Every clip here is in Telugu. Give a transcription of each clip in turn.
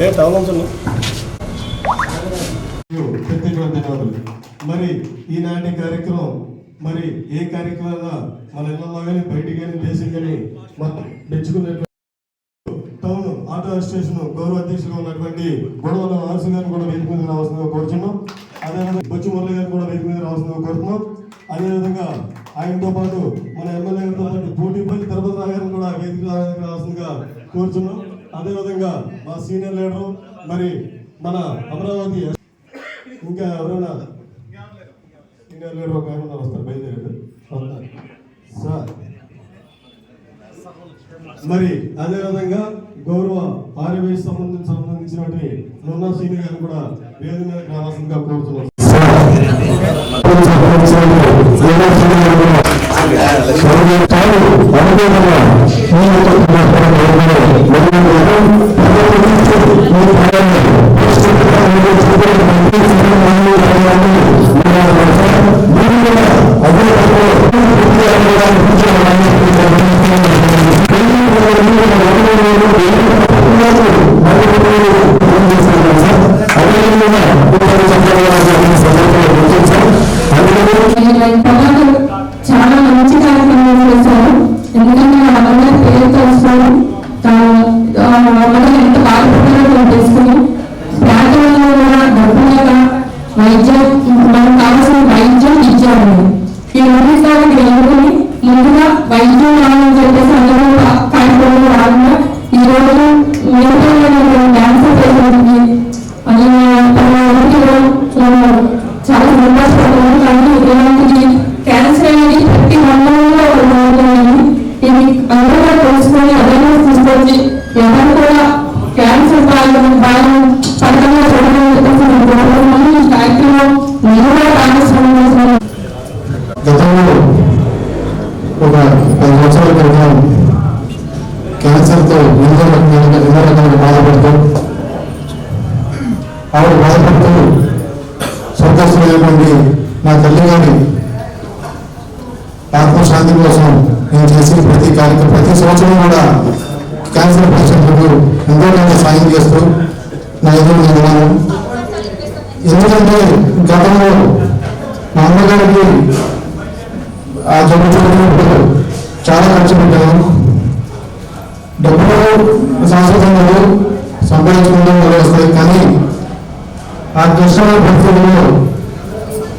ఏ టౌన్ సార్ ధన్యవాదాలు మరి ఈనాటి కార్యక్రమం మరి ఏ కార్యక్రమం మన ఇళ్ళలో కానీ బయటికి కానీ దేశం కానీ మనం మెచ్చుకున్నట్లు టౌన్ ఆటో అసోసియేషన్ గౌరవ అధ్యక్షులుగా ఉన్నటువంటి గొడవల వారసు గారిని కూడా వేదిక మీద రావాల్సిందిగా కోరుతున్నాం అదేవిధంగా బొచ్చు మురళి గారిని కూడా వేదిక మీద రావాల్సిందిగా కోరుతున్నాం. అదేవిధంగా ఆయనతో పాటు మన ఎమ్మెల్యే గారితో పాటు పోటీపల్లి తిరుపతి రావు గారిని కూడా వేదిక రావాల్సిందిగా కోరుచున్నాం. అదేవిధంగా మా సీనియర్ లీడరు మరి మన అమరావతి ఇంకా ఎవరైనా సీనియర్ లీడర్ ఒక ఆయన వస్తారు బయలుదేరారు సార్. మరి అదేవిధంగా గౌరవ ఆర్యవేశ సంబంధించి సంబంధించినటువంటి నున్న సీనియర్ గారిని కూడా వేదిక మీదకి రావాల్సిందిగా కోరుతున్నాం తర్వాత you మనకి ఆ జబ్బు చూసినప్పుడు చాలా ఖర్చు పెట్టాము. డబ్బులు శాశ్వతంగా సంపాదించుకుంటాం వల్ల వస్తాయి. కానీ ఆ క్లిష్టమైన పరిస్థితుల్లో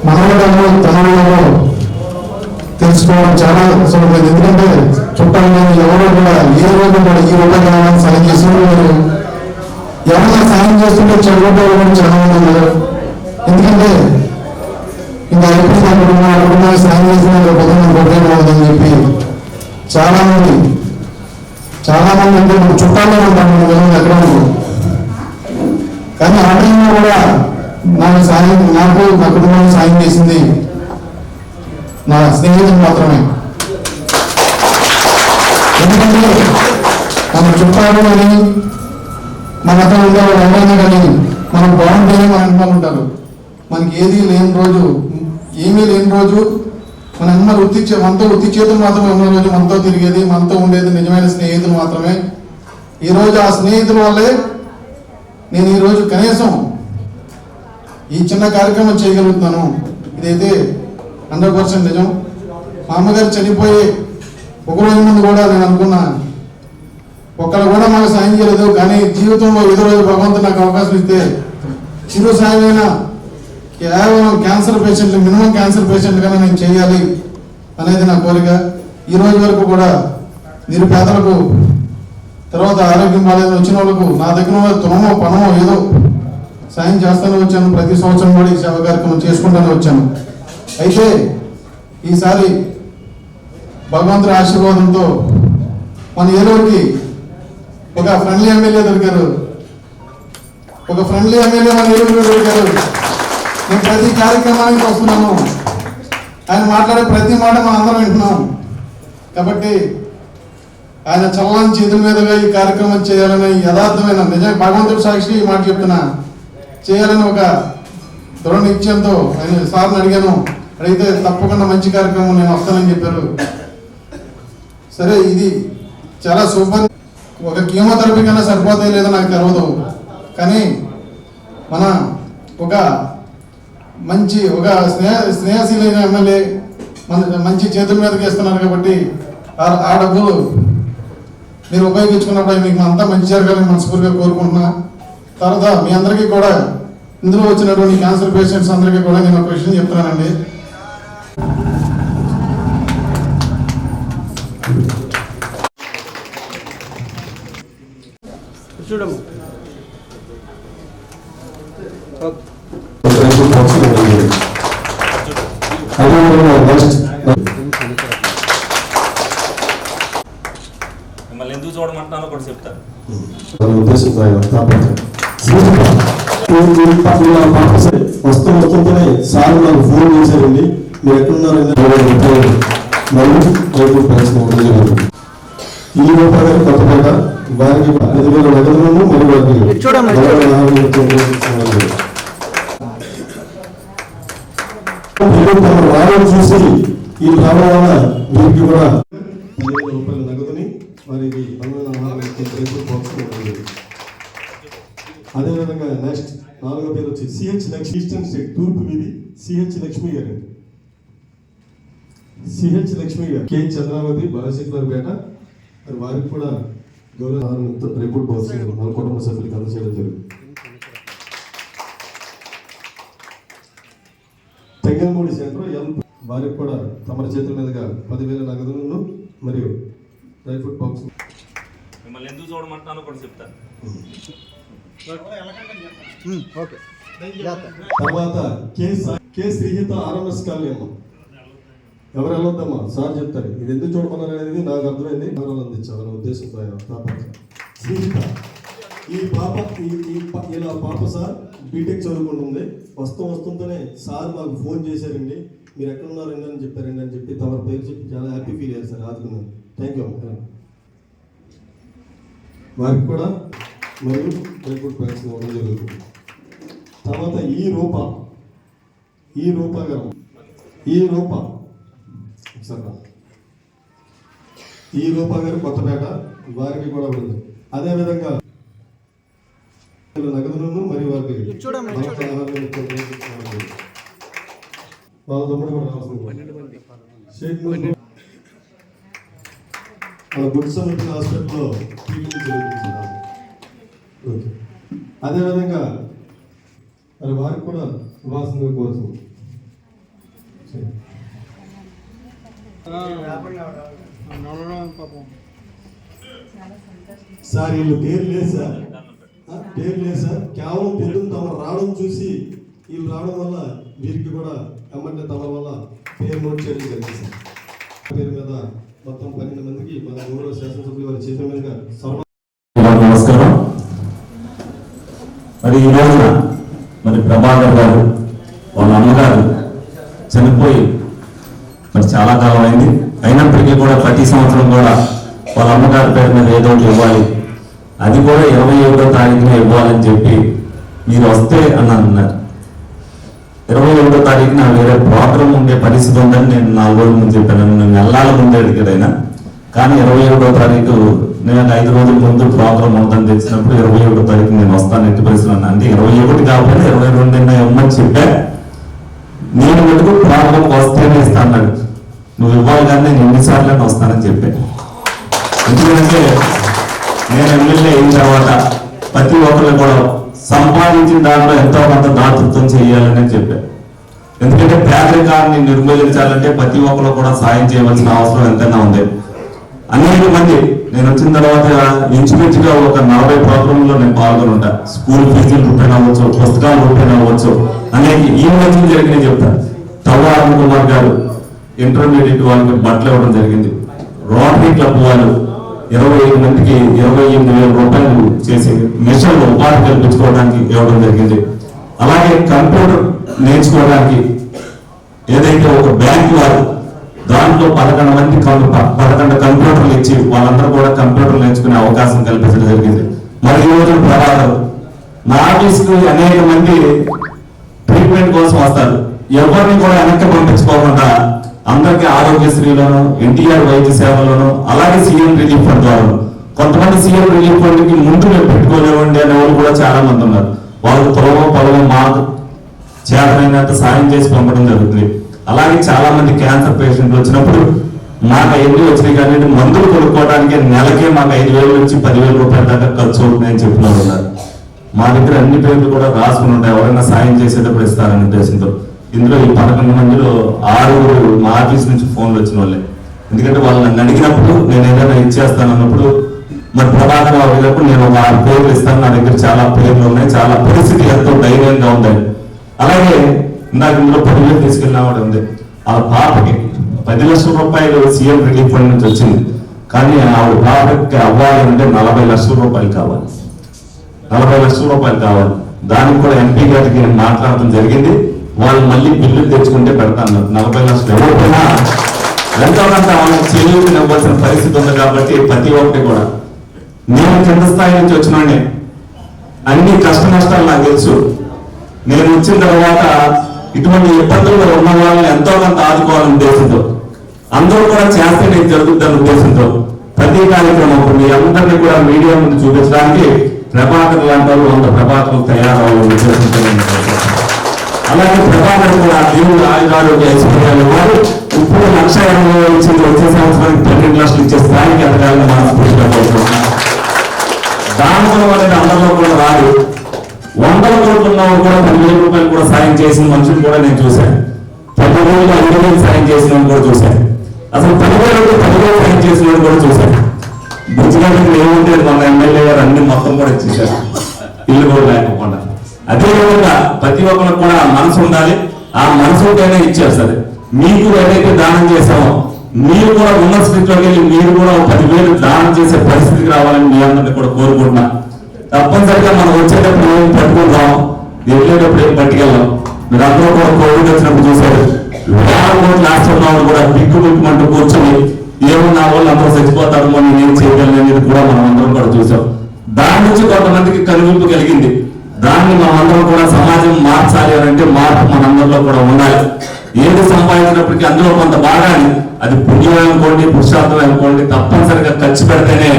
మనవడంలో తనలో తెలుసుకోవడం చాలా సులభమైంది ఎందుకంటే చుట్టాలు ఎవరో కూడా ఏ రోజు కూడా ఈ రూపంగా ఏమైనా సాయం చేస్తున్నారు ఎవరైనా సాయం చేస్తుంటే చెడుకోవడం కూడా చాలా ఉన్నారు. ఎందుకంటే ఇంకా అయిపోయింది అనుకున్నా అనుకున్నా సాయం చేసిన పొద్దున్న ఉపయోగం అవుతుందని చెప్పి చాలా మంది చాలా అంటే మన చుట్టాల్లో ఉంటాం మన వెళ్ళిన ఎక్కడ కానీ ఆ టైంలో కూడా నాకు సాయం నాకు నా కుటుంబానికి సాయం చేసింది నా స్నేహితులు మాత్రమే. ఎందుకంటే మన చుట్టాలు కానీ మన అక్కడ ఉండే వాళ్ళు ఎవరైనా కానీ మనం బాగుంటేనే మన ఉంటారు. మనకి ఏది లేని రోజు ఏమీ లేని రోజు మన వృత్తి చే- మనతో వృత్తి చేతులు మాత్రమే ఉన్న రోజు మనతో తిరిగేది మనతో ఉండేది నిజమైన స్నేహితులు మాత్రమే. ఈ రోజు ఆ స్నేహితుల వల్లే నేను ఈరోజు కనీసం ఈ చిన్న కార్యక్రమం చేయగలుగుతాను. ఇదైతే హండ్రెడ్ పర్సెంట్ నిజం. మా అమ్మగారు చనిపోయి ఒక రోజు ముందు కూడా నేను అనుకున్నా ఒక్కరు కూడా మాకు సాయం చేయలేదు కానీ జీవితంలో ఏదో రోజు భగవంతుడు నాకు అవకాశం ఇస్తే చిరు సాయమైనా కేవలం క్యాన్సర్ పేషెంట్లు మినిమం క్యాన్సర్ పేషెంట్గానే నేను చేయాలి అనేది నా కోరిక. ఈ రోజు వరకు కూడా నిరుపేదలకు తర్వాత ఆరోగ్యం బాగాలేదు వచ్చిన వాళ్ళకు నా దగ్గర తుణమో పనమో ఏదో సాయం చేస్తానే వచ్చాను. ప్రతి సంవత్సరం కూడా ఈ సేవ కార్యక్రమం చేసుకుంటానే వచ్చాను. అయితే ఈసారి భగవంతుడి ఆశీర్వాదంతో మన ఏలూరుకి ఒక ఫ్రెండ్లీ ఎమ్మెల్యే దొరికారు. ఒక ఫ్రెండ్లీ ఎమ్మెల్యే మన ఏలూరు దొరికారు. నేను ప్రతి కార్యక్రమానికి వస్తున్నాను ఆయన మాట్లాడే ప్రతి మాట మనం అందరం వింటున్నాం. కాబట్టి ఆయన చల్లని చేతుల మీదుగా ఈ కార్యక్రమం చేయాలని యథార్థమైన నిజంగా భగవంతుడు సాక్షి ఈ మాట చెప్తున్నా. చేయాలని ఒక దృఢ నిశ్చయంతో ఆయన సార్ని అడిగాను. అడిగితే తప్పకుండా మంచి కార్యక్రమం నేను వస్తానని చెప్పారు. సరే ఇది చాలా సూపర్ ఒక కీమోథెరపీ కన్నా సరిపోతే లేదో నాకు తెలియదు కానీ మన ఒక మంచి ఒక స్నేహ స్నేహశీలైన ఎమ్మెల్యే మన మంచి చేతుల మీదకి ఇస్తున్నారు కాబట్టి ఆ- ఆ డబ్బులు మీరు ఉపయోగించుకున్నప్పుడు మీకు అంతా మంచి జరగాలని మనస్ఫూర్తిగా కోరుకుంటున్నా. తర్వాత మీ అందరికీ కూడా ఇందులో వచ్చినటువంటి క్యాన్సర్ పేషెంట్స్ అందరికీ కూడా నేను ఒక విషయం చెప్తున్నానండి. ప్రశ్న ఒకటి జరిగింది. ఈ రూపాయలు కొత్తపేట వారికి ఐదు వేల నగదులను మరియు వారికి వారం చూసి ఈ వల్ల వీరికి కూడా రూపాయల నగదుని వారికి అదేవిధంగా నెక్స్ట్ నాలుగో పేరు వచ్చి సిహెచ్ లక్ష్మి ఈస్టర్న్ స్టేట్ తూర్పు వీధి సిహెచ్ లక్ష్మి గారు. సిహెచ్ లక్ష్మి గారు కె చంద్రావతి బాలశేఖర్పేట మరి వారికి కూడా గౌరవ రిపోర్ట్ బాక్స్ మన కుటుంబ సభ్యులకు అందజేయడం జరిగింది. తెంగల్మూడి సెంటర్ ఎల్ వారికి కూడా తమ చేతుల మీదుగా పదివేల నగదులను మరియు డ్రై ఫ్రూట్ బాక్స్ మిమ్మల్ని ఎందుకు చూడమంటున్నానో కూడా చెప్తాను తర్వాత కే శ్రీహిత ఆర్ఎంఎస్ కాలనీ అమ్మ. ఎవరు వెళ్ళొద్దమ్మా సార్ చెప్తారు. ఇది ఎందుకు చూడమన్నారు అనేది నాకు అర్థమైంది. వివరాలు అందించాలనే ఉద్దేశంతో ఆయన తాపత్ర శ్రీహిత ఈ పాప ఇలా పాప సార్ బీటెక్ చదువుకుంటుంది వస్తూ వస్తుంటేనే సార్ మాకు ఫోన్ చేశారండి. మీరు ఎక్కడ ఉన్నారండి అని చెప్పారండి అని చెప్పి తమ పేరు చెప్పి చాలా హ్యాపీ ఫీల్ అయ్యారు సార్ ఆదుకున్నాను థ్యాంక్ యూ అమ్మ. వారికి కూడా మరియు రేపు ప్రైస్ ఇవ్వడం జరుగుతుంది. తర్వాత ఈ రూప ఈ రూప గారు ఈ రూప ఈ రూప గారు కొత్తపేట వారికి కూడా ఉంది. అదేవిధంగా నగదులను మరియు వారికి. వాళ్ళ తమ్ముడు కూడా రావాల్సింది షేక్ ముహమ్మద్ మన గుడ్ సమీప హాస్పిటల్లో ట్రీట్మెంట్ జరుగుతుంది. అదేవిధంగా మరి వారికి కూడా ఇవ్వాల్సిందిగా కోరుతుంది సరే. సార్ పేరు లేదు సార్. పేరు లేదు సార్. కేవలం పొద్దున్న తమ రావడం చూసి వీళ్ళు రావడం వల్ల వీరికి కూడా ఎమ్మెల్యే తమ వల్ల పేరు నోట్ చేయడం జరిగింది సార్. పేరు మీద మొత్తం పన్నెండు మందికి మన గౌరవ శాసనసభ్యులు వారి చేతుల మీద సర్వ నమస్కారం. మరి ఈ రోజున మరి ప్రభాకర్ గారు వాళ్ళ అమ్మగారు చనిపోయి మరి చాలా కాలం అయింది అయినప్పటికీ కూడా ప్రతి సంవత్సరం కూడా వాళ్ళ అమ్మగారి పేరు మీద ఏదో ఒకటి ఇవ్వాలి. అది కూడా ఇరవై ఒకటో తారీఖున ఇవ్వాలని చెప్పి మీరు వస్తే అని అన్నారు. ఇరవై ఒకటో తారీఖున వేరే ప్రోగ్రామ్ ఉండే పరిస్థితి ఉందని నేను నాలుగు రోజుల ముందు చెప్పాను. నేను వెళ్ళాలి ముందే ఎక్కడైనా. కానీ ఇరవై ఒకటో తారీఖు నేను ఐదు రోజుల ముందు ప్రోగ్రామ్ ఉందని తెచ్చినప్పుడు ఇరవై ఒకటో తారీఖు నేను వస్తాను ఎట్టి పరిస్థితులు అన్నా. అంటే ఇరవై ఒకటి కాకపోతే ఇరవై రెండు ఇవ్వమని చెప్పా. నేను మటుకు ప్రోగ్రామ్ వస్తేనే ఇస్తాను? నువ్వు ఇవ్వాలి కానీ నేను ఎన్నిసార్లు వస్తానని చెప్పాను ఎందుకంటే నేను ఎమ్మెల్యే అయిన తర్వాత ప్రతి ఒక్కరు కూడా సంపాదించిన దాంట్లో ఎంతో కొంత దాతృత్వం చేయాలని చెప్పాను ఎందుకంటే పేదరికాన్ని నిర్మూలించాలంటే ప్రతి ఒక్కరు కూడా సాయం చేయవలసిన అవసరం ఎంతైనా ఉంది. అనేక మంది నేను వచ్చిన తర్వాత ఇంచుమించుగా ఒక నలభై ప్రోగ్రాంలో నేను పాల్గొని ఉంటా స్కూల్ ఫీజులు రూపాయలు అవ్వచ్చు పుస్తకాలు రూపాయలు అవ్వచ్చు అనేక ఈ మధ్య జరిగిన చెప్తాను తవ్వ అరుణ్ కుమార్ గారు ఇంటర్మీడియట్ వాళ్ళకి బట్టలు ఇవ్వడం జరిగింది. రోటరీ క్లబ్ వాళ్ళు ఇరవై ఐదు మందికి ఇరవై ఎనిమిది వేల రూపాయలు చేసి మిషన్ ఉపాధి కల్పించుకోవడానికి ఇవ్వడం జరిగింది. అలాగే కంప్యూటర్ నేర్చుకోవడానికి ఏదైతే ఒక బ్యాంక్ వారు దాంట్లో పదకొండు మంది పదకొండు కంప్యూటర్లు ఇచ్చి వాళ్ళందరూ కూడా కంప్యూటర్ నేర్చుకునే అవకాశం కల్పించడం జరిగింది. మరి ఈ రోజు ప్రభాకర్ నా ఆఫీస్కి అనేక మంది ట్రీట్మెంట్ కోసం వస్తారు. ఎవరిని కూడా వెనక్కి పంపించుకోకుండా అందరికీ ఆరోగ్యశ్రీలోను ఎన్టీఆర్ వైద్య సేవలోను అలాగే సీఎం రిలీఫ్ ఫండ్ ద్వారా. కొంతమంది సీఎం రిలీఫ్ ఫండ్కి ముందు మేము పెట్టుకోలేవండి అనే వాళ్ళు కూడా చాలా మంది ఉన్నారు. వాళ్ళు పొలవ పొలవ మాకు చేతనైనంత సాయం చేసి పంపడం జరుగుతుంది. అలాగే చాలా మంది క్యాన్సర్ పేషెంట్లు వచ్చినప్పుడు మాకు ఎన్ని వచ్చినాయి కానీ మందులు కొనుక్కోవడానికి నెలకే మాకు ఐదు వేల నుంచి పదివేల రూపాయల దాకా ఖర్చు అవుతుందని చెప్పిన వాళ్ళు ఉన్నారు. మా దగ్గర అన్ని పేర్లు కూడా రాసుకుని ఉంటాయి ఎవరైనా సాయం చేసేటప్పుడు ఇస్తారనే ఉద్దేశంతో. ఇందులో ఈ పదకొండు మందిలో ఆరుగురు మా ఆఫీస్ నుంచి ఫోన్లు వచ్చిన వాళ్ళే. ఎందుకంటే వాళ్ళు నన్ను అడిగినప్పుడు నేను ఏదైనా ఇచ్చేస్తాను అన్నప్పుడు మరి ప్రభాకర్ రావు వెళ్ళినప్పుడు నేను ఒక ఆరు పేర్లు ఇస్తాను నా దగ్గర చాలా పేర్లు ఉన్నాయి చాలా పరిస్థితి ఎంతో ధైర్యంగా ఉన్నాయి అలాగే ఇందాక ఇందులో పదివేలు తీసుకెళ్ళినామని ఉంది. ఆ పాపకి పది లక్షల రూపాయలు సీఎం రిలీఫ్ ఫండ్ నుంచి వచ్చింది. కానీ ఆవిడ పాపకి అవ్వాలి అంటే నలభై లక్షల రూపాయలు కావాలి. నలభై లక్షల రూపాయలు కావాలి. దానికి కూడా ఎంపీ గారికి నేను మాట్లాడటం జరిగింది. వాళ్ళు మళ్ళీ బిల్లు తెచ్చుకుంటే పెడతాను నలభై లక్షలు. ఎవరికైనా ఎంతో కొంత వాళ్ళకి చెల్లింపు ఇవ్వాల్సిన పరిస్థితి ఉంది కాబట్టి ప్రతి ఒక్కటి కూడా. నేను కింద స్థాయి నుంచి వచ్చినండి అన్ని కష్ట నష్టాలు నాకు తెలుసు. నేను వచ్చిన తర్వాత ఇటువంటి ఇబ్బందులు ఉన్న వాళ్ళని ఎంతో కొంత ఆదుకోవాలని ఉద్దేశంతో అందరూ కూడా చేస్తే నేను జరుగుతుందని ఉద్దేశంతో ప్రతి కార్యక్రమం ఇప్పుడు మీ అందరినీ కూడా మీడియా ముందు చూపించడానికి ప్రభాకర్ లాంటి వాళ్ళు వంద ప్రభాకర్లు తయారవ్వాలని ఉద్దేశంతో అలాగే ప్రభాకర్ కూడా దేవుడు ఆయుధారోగ్య ఐశ్వర్యాలు వారు ఇప్పుడు లక్ష ఎనభై వేలు ఇచ్చింది వచ్చే సంవత్సరానికి పన్నెండు లక్షలు ఇచ్చే స్థాయికి ఎదగాలని మనస్ఫూర్తిగా కోరుకుంటున్నాను దానములు అనేది అందరిలో కూడా రాదు వందల కోట్లు ఉన్నవారు కూడా పదివేల రూపాయలు కూడా సాయం చేసిన మనుషులు కూడా నేను చూశాను. పది రోజులు ఐదు వేలు సాయం చేసిన కూడా చూశాను. అసలు పదివేలు పదివేలు సాయం చేసిన కూడా చూశాను. బుజ్జిగా ఏముంటే మన ఎమ్మెల్యే గారు అన్ని మొత్తం కూడా ఇచ్చేసారు ఇల్లు కూడా లేకపోకుండా అదే విధంగా ప్రతి ఒక్కరికి కూడా మనసు ఉండాలి. ఆ మనసు ఉంటేనే ఇచ్చేస్తుంది మీకు ఏదైతే దానం చేశామో మీరు కూడా ఉన్న స్థితిలోకి వెళ్ళి మీరు కూడా పదివేలు దానం చేసే పరిస్థితికి రావాలని మీ అందరినీ కూడా కోరుకుంటున్నా. తప్పనిసరిగా మనం వచ్చేటప్పుడు ఏం పట్టుకుంటాం వెళ్ళేటప్పుడు ఏం పట్టుకెళ్ళాం మీరు అందరూ కూడా కోవిడ్ వచ్చినప్పుడు చూశారు. వేల కోట్ల ఆశ్రమాలు కూడా బిక్కు బిక్కుమంటూ కూర్చొని ఏమన్నా వాళ్ళు అందరూ చచ్చిపోతారు మనం ఏం చేయగలను అనేది కూడా మనం అందరం కూడా చూసాం దాని నుంచి కొంతమందికి కనువింపు కలిగింది. దాన్ని మనమందరం అందరం కూడా సమాజం మార్చాలి అని అంటే మార్పు మనందరిలో కూడా ఉండాలి. ఏది సంపాదించినప్పటికీ అందులో కొంత భాగాన్ని అది పుణ్యం అనుకోండి పురుషార్థం అనుకోండి తప్పనిసరిగా ఖర్చు పెడితేనే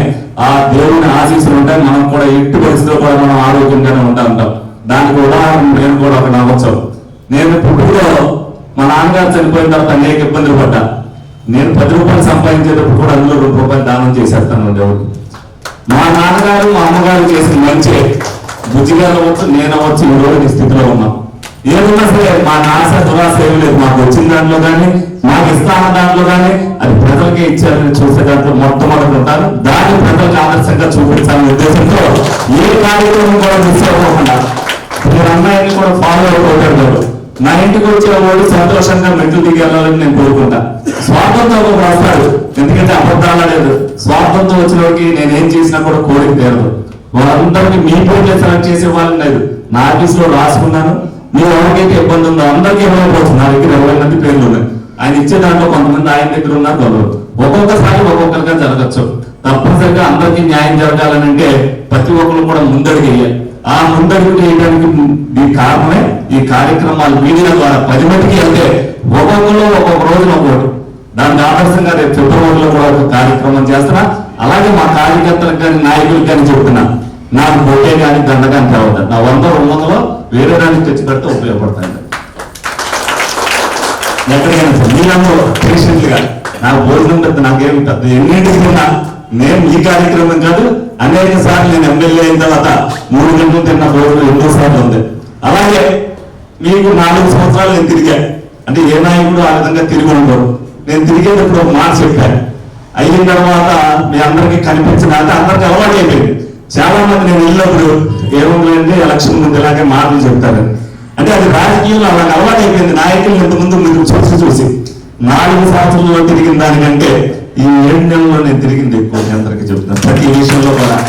ఆ దేవుని ఆశీస్సులు ఉంటాయి. మనం కూడా ఎట్టి పరిస్థితుల్లో కూడా మనం ఆరోగ్యంగానే ఉంటా ఉంటాం దానికి ఉదాహరణ నేను కూడా ఒక నవ్వచ్చు నేను పుట్టులో మా నాన్నగారు చనిపోయిన తర్వాత అనేక ఇబ్బందులు పడ్డా. నేను పది రూపాయలు సంపాదించేటప్పుడు కూడా అందులో రెండు రూపాయలు దానం చేసేస్తాను దేవుడు. మా నాన్నగారు మా అమ్మగారు చేసిన మంచి బుజ్జిగారు అవ్వచ్చు నేను అవ్వచ్చు ఈ రోజు ఈ స్థితిలో ఉన్నాం. ఏమున్నా సరే మా నాశ దురాశ ఏమి లేదు. మాకు వచ్చిన దాంట్లో కానీ మాకు ఇస్తాన దాంట్లో కానీ అది ప్రజలకే ఇచ్చారని చూసే దాంట్లో మొట్టమొదటి ఉంటారు. దాన్ని ప్రజలకు ఆదర్శంగా చూపించాలనే ఉద్దేశంతో ఏ కార్యక్రమం కూడా మిస్ అవ్వకుండా మీరు అమ్మాయిని కూడా ఫాలో అవుతారు నా ఇంటికి వచ్చే వాళ్ళు సంతోషంగా మెట్లు దిగి వెళ్ళాలని నేను కోరుకుంటా. స్వార్థంతో ఒక వస్తాడు ఎందుకంటే అబద్ధాలు లేదు స్వార్థంతో వచ్చిన వాడికి నేను ఏం చేసినా కూడా కోరిక తీరదు. వాళ్ళందరికీ మీ పేర్లే సెలెక్ట్ చేసే వాళ్ళని లేదు. నా ఆఫీస్లో రాసుకున్నాను. మీరు ఎవరికైతే ఇబ్బంది ఉందో అందరికీ ఇవ్వకపోవచ్చు. నా దగ్గర ఇరవై మంది పేర్లు ఉన్నాయి. ఆయన ఇచ్చే దాంట్లో కొంతమంది ఆయన దగ్గర ఉన్నారు కొందరు ఒక్కొక్కసారి ఒక్కొక్కరిగా జరగచ్చు. తప్పనిసరిగా అందరికీ న్యాయం జరగాలనంటే ప్రతి ఒక్కరు కూడా ముందడుగు వేయాలి. ఆ ముందడుగు వేయడానికి ఈ కారణమే ఈ కార్యక్రమాలు మీడియా ద్వారా పది మందికి వెళ్తే ఒక్కొక్కరు ఒక్కొక్క రోజున ఒకటి దానికి ఆదర్శంగా రేపు ఫిబ్రవరిలో కూడా ఒక కార్యక్రమం చేస్తున్నా. అలాగే మా కార్యకర్తలకు కానీ నాయకులకు కానీ చెప్తున్నా. నాకు బొట్టే కానీ దండ కానీ తేవద్దు. నా వంద రెండు వందలు వేరే దానికి తెచ్చి పెడితే ఉపయోగపడతాను ఎక్కడికైనా సార్ మీరందరూ పేషెంట్గా నాకు భోజనం పెద్ద నాకేమి పెద్ద ఎన్నింటికన్నా నేను ఈ కార్యక్రమం కాదు అనేక సార్లు నేను ఎమ్మెల్యే అయిన తర్వాత మూడు గంటలు తిన్న భోజనం ఎన్నో సార్లు ఉంది. అలాగే మీకు నాలుగు సంవత్సరాలు నేను తిరిగా. అంటే ఏ నాయకుడు ఆ విధంగా తిరిగి ఉండరు నేను తిరిగేటప్పుడు ఒక మాట చెప్పాను. అయిన తర్వాత మీ అందరికీ కనిపించిన అంటే అందరికి అలవాటు అయిపోయింది. చాలా మంది నేను వెళ్ళినప్పుడు ఏముందంటే ఎలక్షన్ ముందు ఇలాగే మాటలు చెప్తారు. అంటే అది రాజకీయంలో అలా అలవాటు అయిపోయింది. నాయకులు ఇంతకుముందు మీరు చూసి చూసి. నాలుగు సంవత్సరంలో తిరిగిన దానికంటే ఈ ఏడు నెలల్లో నేను తిరిగింది ఎక్కువ అందరికీ చెప్తున్నాను ప్రతి విషయంలో కూడా.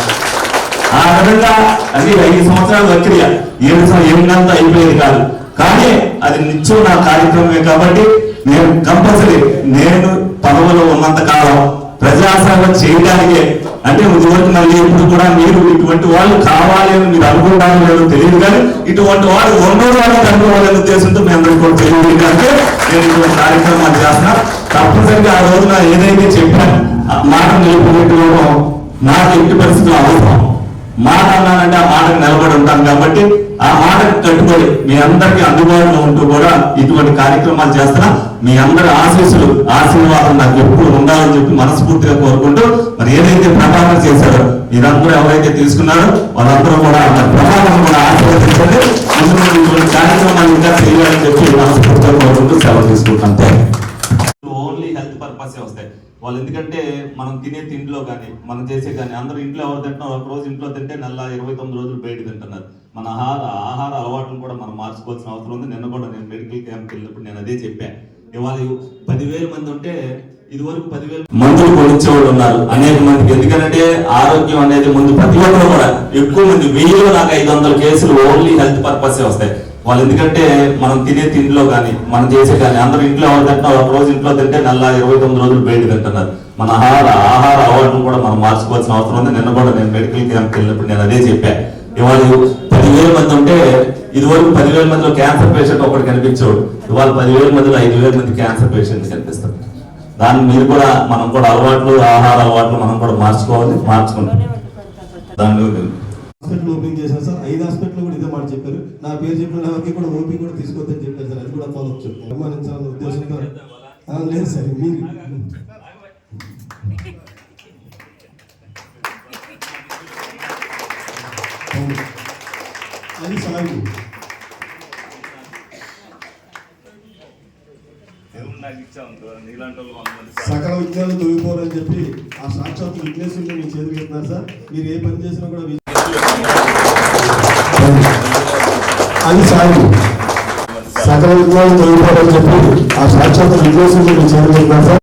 ఆ విధంగా అది ఐదు సంవత్సరాల ప్రక్రియ. ఏడు సం- ఏడు నెలలతో అయిపోయేది కాదు. కానీ అది నిత్యం నా కార్యక్రమమే కాబట్టి నేను కంపల్సరీ నేను పదవిలో ఉన్నంత కాలం ప్రజాసేవ చేయడానికే అంటే ఇదివరకు మళ్ళీ ఇప్పుడు కూడా మీరు ఇటువంటి వాళ్ళు కావాలి అని మీరు అనుకుంటారో లేదో తెలియదు కానీ ఇటువంటి వాళ్ళు రెండో వాళ్ళు కనుక్కోవాలనే ఉద్దేశంతో మీ అందరికీ కూడా తెలియదు కనుక నేను ఇటువంటి కార్యక్రమాలు చేస్తున్నా. తప్పనిసరిగా ఆ రోజున ఏదైతే చెప్పాను మాట నిలుపుకోవడం నాకు ఎట్టి పరిస్థితులు అవసరం. మాట అన్నానంటే ఆ మాటకు నిలబడి ఉంటాను కాబట్టి ఆ మాటకు కట్టుబడి మీ అందరికీ అందుబాటులో ఉంటూ కూడా ఇటువంటి కార్యక్రమాలు చేస్తున్నా మీ అందరి ఆశీస్సులు ఆశీర్వాదం నాకు ఎప్పుడు ఉండాలని చెప్పి మనస్ఫూర్తిగా కోరుకుంటూ మరి ఏదైతే ప్రభావం చేశారో మీరందరూ ఎవరైతే తీసుకున్నారో వాళ్ళందరూ కూడా మరి ప్రభావం కూడా ఆశీర్వదించండి. ఇటువంటి కార్యక్రమాలు ఇంకా చేయాలని చెప్పి మనస్ఫూర్తిగా కోరుకుంటూ సెలవు తీసుకుంటాను హెల్త్ వస్తాయి. వాళ్ళు ఎందుకంటే మనం తినే తిండిలో కానీ మనం చేసే కానీ అందరూ ఇంట్లో ఎవరు తింటున్నారు? ఒక రోజు ఇంట్లో తింటే నెల ఇరవై తొమ్మిది రోజులు బయట తింటున్నారు. మన ఆహార ఆహార అలవాట్లను కూడా మనం మార్చుకోవాల్సిన అవసరం ఉంది. నిన్న కూడా నేను మెడికల్ క్యాంప్కి వెళ్ళినప్పుడు నేను అదే చెప్పాను ఇవాళ పదివేల మంది ఉంటే ఇది వరకు పదివేల మందులు కొనిచ్చే వాళ్ళు ఉన్నారు అనేక మందికి. ఎందుకంటే ఆరోగ్యం అనేది ముందు ప్రతి ఒక్కరు కూడా ఎక్కువ మంది వెయ్యిలో నాకు ఐదు వందల కేసులు ఓన్లీ హెల్త్ పర్పస్ వస్తాయి. వాళ్ళు ఎందుకంటే మనం తినే తిండిలో కానీ మనం చేసే కానీ అందరూ ఇంట్లో ఎవరు తింటున్నారు ఒక రోజు ఇంట్లో తింటే నల్ల ఇరవై తొమ్మిది రోజులు బయట తింటున్నారు. మన ఆహార ఆహార అలవాటును కూడా మనం మార్చుకోవాల్సిన అవసరం ఉంది. నిన్న కూడా నేను మెడికల్ క్యాంప్కి వెళ్ళినప్పుడు నేను అదే చెప్పాను ఇవాళ పదివేల మంది ఉంటే ఇదివరకు పదివేల మందిలో క్యాన్సర్ పేషెంట్ ఒకటి కనిపించాడు ఇవాళ పదివేల మందిలో ఐదు వేల మంది క్యాన్సర్ పేషెంట్ కనిపిస్తారు దాన్ని మీరు కూడా మనం కూడా అలవాట్లు ఆహార అలవాట్లు మనం కూడా మార్చుకోవాలి మార్చుకుంటాం. దాని హాస్పిటల్ ఓపెన్ చేశారు సార్. ఐదు హాస్పిటల్ కూడా ఇదే మాట చెప్పారు. నా పేరు చెప్పిన ఎవరికి కూడా ఓపీ కూడా తీసుకోవద్దని చెప్పారు సార్. అది కూడా ఫాలో అప్ చెప్పారు. అభిమానించాలన్న ఉద్దేశంతో లేదు సార్ మీరు అది సాగు సకల విజ్ఞానం తొలిపోరని చెప్పి ఆ సాక్షాత్ విఘ్నేశ్వరుని మీ చేతికి పెట్టినారు సార్. మీరు ఏ పని చేసినా కూడా వి- అది సాగు సకల విజ్ఞానం తొలగిపోవడం చెప్పి ఆ సాక్షాత్ విద్వేషం చేరుకుంటున్నారు సార్